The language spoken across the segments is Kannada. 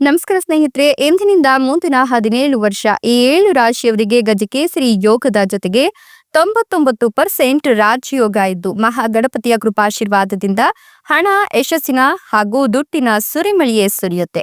ನಮಸ್ಕಾರ ಸ್ನೇಹಿತರೆ, ಎಂದಿನಿಂದ ಮುಂದಿನ ಹದಿನೇಳು ವರ್ಷ ಈ ಏಳು ರಾಶಿಯವರಿಗೆ ಗಜಕೇಸರಿ ಯೋಗದ ಜೊತೆಗೆ ತೊಂಬತ್ತೊಂಬತ್ತು ಪರ್ಸೆಂಟ್ ರಾಜಯೋಗ ಇದ್ದು ಮಹಾಗಣಪತಿಯ ಕೃಪಾಶೀರ್ವಾದದಿಂದ ಹಣ, ಯಶಸ್ಸಿನ ಹಾಗೂ ದುಟ್ಟಿನ ಸುರಿಮಳಿಯೇ ಸುರಿಯುತ್ತೆ.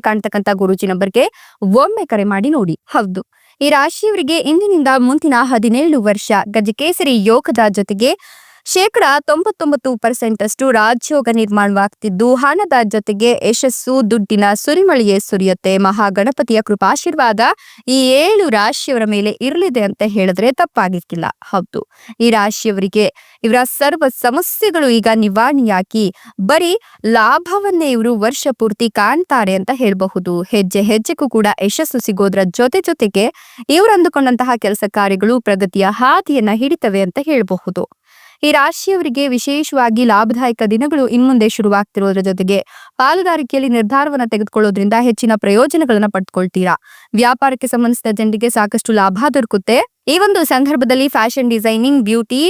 ಕಾಣ್ತಕ್ಕಂತ ಗುರುಜಿ ನಂಬರ್ಗೆ ಒಮ್ಮೆ ಕರೆ ಮಾಡಿ ನೋಡಿ. ಹೌದು. ಈ ರಾಶಿಯವರಿಗೆ ಇಂದಿನಿಂದ ಮುಂದಿನ ಹದಿನೇಳು ವರ್ಷ ಗಜಕೇಸರಿ ಯೋಗದ ಜೊತೆಗೆ ಶೇಕಡ ತೊಂಬತ್ತೊಂಬತ್ತು ಪರ್ಸೆಂಟಷ್ಟು ರಾಜ್ಯೋಗ ನಿರ್ಮಾಣವಾಗ್ತಿದ್ದು, ಹಣದ ಜೊತೆಗೆ ಯಶಸ್ಸು ದುಡ್ಡಿನ ಸುರಿಮಳಿಯೇ ಸುರಿಯುತ್ತೆ. ಮಹಾಗಣಪತಿಯ ಕೃಪಾಶೀರ್ವಾದ ಈ ಏಳು ರಾಶಿಯವರ ಮೇಲೆ ಇರಲಿದೆ ಅಂತ ಹೇಳಿದ್ರೆ ತಪ್ಪಾಗಿಕ್ಕಿಲ್ಲ ಹೌದು, ಈ ರಾಶಿಯವರಿಗೆ ಇವರ ಸರ್ವ ಸಮಸ್ಯೆಗಳು ಈಗ ನಿವಾರಣೆಯಾಗಿ ಬರೀ ಲಾಭವನ್ನೇ ಇವರು ವರ್ಷ ಪೂರ್ತಿ ಕಾಣ್ತಾರೆ ಅಂತ ಹೇಳಬಹುದು. ಹೆಜ್ಜೆ ಹೆಜ್ಜೆಗೂ ಕೂಡ ಯಶಸ್ಸು ಸಿಗೋದ್ರ ಜೊತೆ ಜೊತೆಗೆ ಇವರು ಅಂದುಕೊಂಡಂತಹ ಕೆಲಸ ಕಾರ್ಯಗಳು ಪ್ರಗತಿಯ ಹಾದಿಯನ್ನ ಹಿಡಿತವೆ ಅಂತ ಹೇಳಬಹುದು. ಈ ರಾಶಿಯವರಿಗೆ ವಿಶೇಷವಾಗಿ ಲಾಭದಾಯಕ ದಿನಗಳು ಇನ್ಮುಂದೆ ಶುರುವಾಗ್ತಿರೋದ್ರ ಜೊತೆಗೆ ಪಾಲುದಾರಿಕೆಯಲ್ಲಿ ನಿರ್ಧಾರವನ್ನ ತೆಗೆದುಕೊಳ್ಳೋದ್ರಿಂದ ಹೆಚ್ಚಿನ ಪ್ರಯೋಜನಗಳನ್ನ ಪಡ್ಕೊಳ್ತೀರಾ? ವ್ಯಾಪಾರಕ್ಕೆ ಸಂಬಂಧಿಸಿದ ಜನರಿಗೆ ಸಾಕಷ್ಟು ಲಾಭ ದೊರಕುತ್ತೆ. ಈ ಒಂದು ಸಂದರ್ಭದಲ್ಲಿ ಫ್ಯಾಷನ್ ಡಿಸೈನಿಂಗ್ ಬ್ಯೂಟಿ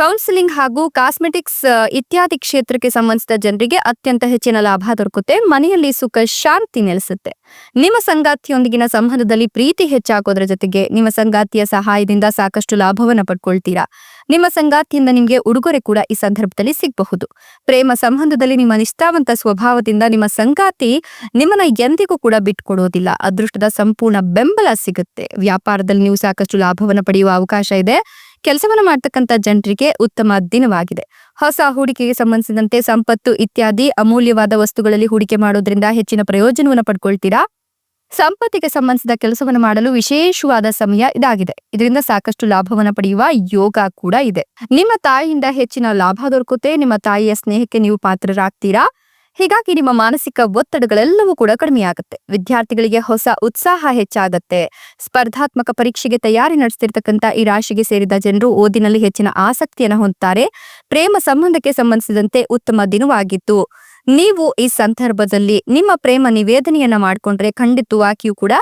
ಕೌನ್ಸಿಲಿಂಗ್ ಹಾಗೂ ಕಾಸ್ಮೆಟಿಕ್ಸ್ ಇತ್ಯಾದಿ ಕ್ಷೇತ್ರಕ್ಕೆ ಸಂಬಂಧಿಸಿದ ಜನರಿಗೆ ಅತ್ಯಂತ ಹೆಚ್ಚಿನ ಲಾಭ ದೊರಕುತ್ತೆ. ಮನೆಯಲ್ಲಿ ಸುಖ, ಶಾಂತಿ ನೆಲೆಸುತ್ತೆ. ನಿಮ್ಮ ಸಂಗಾತಿಯೊಂದಿಗಿನ ಸಂಬಂಧದಲ್ಲಿ ಪ್ರೀತಿ ಹೆಚ್ಚಾಗೋದ್ರ ಜೊತೆಗೆ ನಿಮ್ಮ ಸಂಗಾತಿಯ ಸಹಾಯದಿಂದ ಸಾಕಷ್ಟು ಲಾಭವನ್ನು ಪಡ್ಕೊಳ್ತೀರಾ? ನಿಮ್ಮ ಸಂಗಾತಿಯಿಂದ ನಿಮಗೆ ಉಡುಗೊರೆ ಕೂಡ ಈ ಸಂದರ್ಭದಲ್ಲಿ ಸಿಗಬಹುದು. ಪ್ರೇಮ ಸಂಬಂಧದಲ್ಲಿ ನಿಮ್ಮ ನಿಷ್ಠಾವಂತ ಸ್ವಭಾವದಿಂದ ನಿಮ್ಮ ಸಂಗಾತಿ ನಿಮ್ಮನ್ನ ಎಂದಿಗೂ ಕೂಡ ಬಿಟ್ಕೊಡೋದಿಲ್ಲ. ಅದೃಷ್ಟದ ಸಂಪೂರ್ಣ ಬೆಂಬಲ ಸಿಗುತ್ತೆ. ವ್ಯಾಪಾರದಲ್ಲಿ ನೀವು ಸಾಕಷ್ಟು ಲಾಭವನ್ನು ಪಡೆಯುವ ಅವಕಾಶ ಇದೆ. ಕೆಲಸವನ್ನು ಮಾಡ್ತಕ್ಕಂಥ ಜನರಿಗೆ ಉತ್ತಮ ದಿನವಾಗಿದೆ. ಹೊಸ ಹೂಡಿಕೆಗೆ ಸಂಬಂಧಿಸಿದಂತೆ ಸಂಪತ್ತು ಇತ್ಯಾದಿ ಅಮೂಲ್ಯವಾದ ವಸ್ತುಗಳಲ್ಲಿ ಹೂಡಿಕೆ ಮಾಡೋದ್ರಿಂದ ಹೆಚ್ಚಿನ ಪ್ರಯೋಜನವನ್ನು ಪಡ್ಕೊಳ್ತೀರಾ? ಸಂಪತ್ತಿಗೆ ಸಂಬಂಧಿಸಿದ ಕೆಲಸವನ್ನು ಮಾಡಲು ವಿಶೇಷವಾದ ಸಮಯ ಇದಾಗಿದೆ. ಇದರಿಂದ ಸಾಕಷ್ಟು ಲಾಭವನ್ನು ಪಡೆಯುವ ಯೋಗ ಕೂಡ ಇದೆ. ನಿಮ್ಮ ತಾಯಿಯಿಂದ ಹೆಚ್ಚಿನ ಲಾಭ ದೊರಕುತ್ತೆ. ನಿಮ್ಮ ತಾಯಿಯ ಸ್ನೇಹಕ್ಕೆ ನೀವು ಪಾತ್ರರಾಗ್ತೀರಾ? ಹೀಗಾಗಿ ನಿಮ್ಮ ಮಾನಸಿಕ ಒತ್ತಡಗಳೆಲ್ಲವೂ ಕೂಡ ಕಡಿಮೆಯಾಗುತ್ತೆ. ವಿದ್ಯಾರ್ಥಿಗಳಿಗೆ ಹೊಸ ಉತ್ಸಾಹ ಹೆಚ್ಚಾಗುತ್ತೆ. ಸ್ಪರ್ಧಾತ್ಮಕ ಪರೀಕ್ಷೆಗೆ ತಯಾರಿ ನಡೆಸ್ತಿರ್ತಕ್ಕಂಥ ಈ ರಾಶಿಗೆ ಸೇರಿದ ಜನರು ಓದಿನಲ್ಲಿ ಹೆಚ್ಚಿನ ಆಸಕ್ತಿಯನ್ನು ಹೊಂದುತ್ತಾರೆ ಪ್ರೇಮ ಸಂಬಂಧಕ್ಕೆ ಸಂಬಂಧಿಸಿದಂತೆ ಉತ್ತಮ ದಿನವಾಗಿತ್ತು. ನೀವು ಈ ಸಂದರ್ಭದಲ್ಲಿ ನಿಮ್ಮ ಪ್ರೇಮ ನಿವೇದನೆಯನ್ನ ಮಾಡಿಕೊಂಡ್ರೆ ಖಂಡಿತವಾಗಿಯೂ ಕೂಡ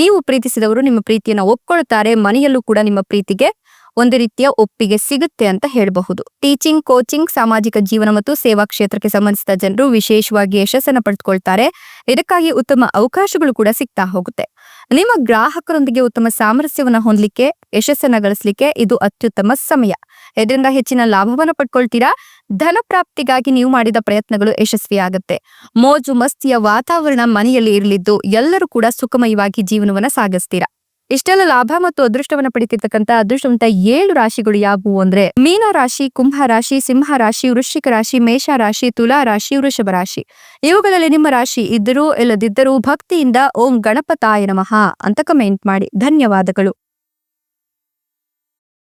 ನೀವು ಪ್ರೀತಿಸಿದವರು ನಿಮ್ಮ ಪ್ರೀತಿಯನ್ನ ಒಪ್ಕೊಳ್ತಾರೆ. ಮನೆಯಲ್ಲೂ ಕೂಡ ನಿಮ್ಮ ಪ್ರೀತಿಗೆ ಒಂದು ರೀತಿಯ ಒಪ್ಪಿಗೆ ಸಿಗುತ್ತೆ ಅಂತ ಹೇಳಬಹುದು. ಟೀಚಿಂಗ್, ಕೋಚಿಂಗ್, ಸಾಮಾಜಿಕ ಜೀವನ ಮತ್ತು ಸೇವಾ ಕ್ಷೇತ್ರಕ್ಕೆ ಸಂಬಂಧಿಸಿದ ಜನರು ವಿಶೇಷವಾಗಿ ಯಶಸ್ಸನ್ನ ಪಡೆದುಕೊಳ್ತಾರೆ. ಇದಕ್ಕಾಗಿ ಉತ್ತಮ ಅವಕಾಶಗಳು ಕೂಡ ಸಿಗ್ತಾ ಹೋಗುತ್ತೆ. ನಿಮ್ಮ ಗ್ರಾಹಕರೊಂದಿಗೆ ಉತ್ತಮ ಸಾಮರಸ್ಯವನ್ನು ಹೊಂದಲಿಕ್ಕೆ, ಯಶಸ್ಸನ್ನ ಗಳಿಸಲಿಕ್ಕೆ ಇದು ಅತ್ಯುತ್ತಮ ಸಮಯ. ಇದರಿಂದ ಹೆಚ್ಚಿನ ಲಾಭವನ್ನು ಪಡ್ಕೊಳ್ತೀರಾ? ಧನ ಪ್ರಾಪ್ತಿಗಾಗಿ ನೀವು ಮಾಡಿದ ಪ್ರಯತ್ನಗಳು ಯಶಸ್ವಿಯಾಗುತ್ತೆ. ಮೋಜು, ಮಸ್ತಿಯ ವಾತಾವರಣ ಮನೆಯಲ್ಲಿ ಇರಲಿದ್ದು ಎಲ್ಲರೂ ಕೂಡ ಸುಖಮಯವಾಗಿ ಜೀವನವನ್ನ ಸಾಗಿಸ್ತೀರಾ? ಇಷ್ಟೆಲ್ಲ ಲಾಭ ಮತ್ತು ಅದೃಷ್ಟವನ್ನ ಪಡಿತಿರ್ತಕ್ಕಂಥ ಅದೃಷ್ಟವಂತ ಏಳು ರಾಶಿಗಳು ಯಾವುವು ಅಂದ್ರೆ ಮೀನ ರಾಶಿ, ಕುಂಭ ರಾಶಿ, ಸಿಂಹ ರಾಶಿ, ವೃಶ್ಚಿಕ ರಾಶಿ, ಮೇಷ ರಾಶಿ, ತುಲಾ ರಾಶಿ, ವೃಷಭ ರಾಶಿ. ಇವುಗಳಲ್ಲಿ ನಿಮ್ಮ ರಾಶಿ ಇದ್ದರೂ ಇಲ್ಲದಿದ್ದರೂ ಭಕ್ತಿಯಿಂದ ಓಂ ಗಣಪತಾಯ ನಮಃ ಅಂತ ಕಮೆಂಟ್ ಮಾಡಿ. ಧನ್ಯವಾದಗಳು.